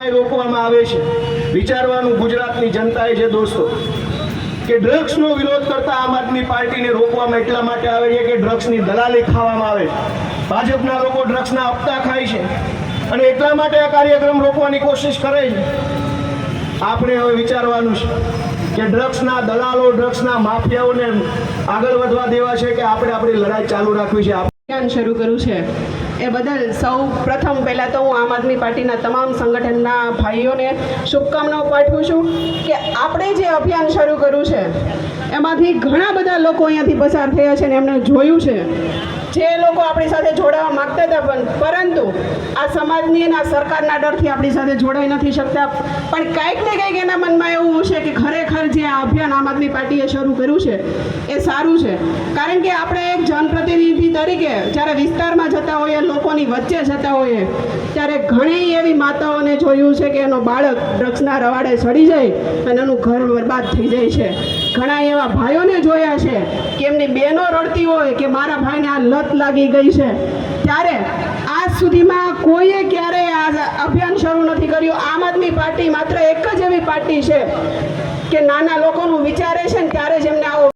રોકવામાં આવે છે. વિચારવાનું ગુજરાતની જનતાએ છે દોસ્તો, કે ડ્રગ્સનો વિરોધ કરતા આમ આદમી પાર્ટીને રોકવામાં એટલા માટે આવે છે કે ડ્રગ્સની દલાલી ખાવામાં આવે. છે ભાજપના લોકો ડ્રગ્સના હપ્તા ખાય છે અને એટલા માટે આ કાર્યક્રમ રોકવાની કોશિશ કરે છે. આપણે હવે વિચારવાનું છે કે ડ્રગ્સના દલાલો, ડ્રગ્સના માફિયાઓને આગળ વધવા દેવા છે કે આપણે આપણી લડાઈ ચાલુ રાખવી છે? અભિયાન શરૂ કર્યું છે. એ બદલ સૌ પ્રથમ પહેલાં તો હું આમ આદમી પાર્ટીના તમામ સંગઠનના ભાઈઓને શુભકામનાઓ પાઠવું છું કે આપણે જે અભિયાન શરૂ કર્યું છે, એમાંથી ઘણા બધા લોકો અહીંયાથી પસાર થયા છે અને એમને જોયું છે. જે લોકો આપણી સાથે જોડાવા માગતા હતા પણ, પરંતુ આ સમાજની અને આ સરકારના ડરથી આપણી સાથે જોડાઈ નથી શકતા. પણ કાંઈક ને કંઈક એના મનમાં એવું છે કે ખરેખર જે આ અભિયાન આમ આદમી પાર્ટીએ શરૂ કર્યું છે, એ સારું છે. કારણ કે આપણે તરીકે જ્યારે વિસ્તારમાં જતા હોઈએ, લોકોની વચ્ચે જતા હોઈએ, ત્યારે ઘણી એવી માતાઓને જોયું છે કે એનો બાળક ડ્રગ્સના રવાડે ચડી જાય અને એનું ઘર બરબાદ થઈ જાય છે. ઘણા એવા ભાઈઓને જોયા છે કે એમની બહેનો રડતી હોય કે મારા ભાઈને આ લત લાગી ગઈ છે. ત્યારે આજ સુધીમાં કોઈએ ક્યારેય આ અભિયાન શરૂ નથી કર્યું. આમ આદમી પાર્ટી માત્ર એક જ એવી પાર્ટી છે કે નાના લોકોનું વિચારે છે ને ત્યારે જ એમને આવો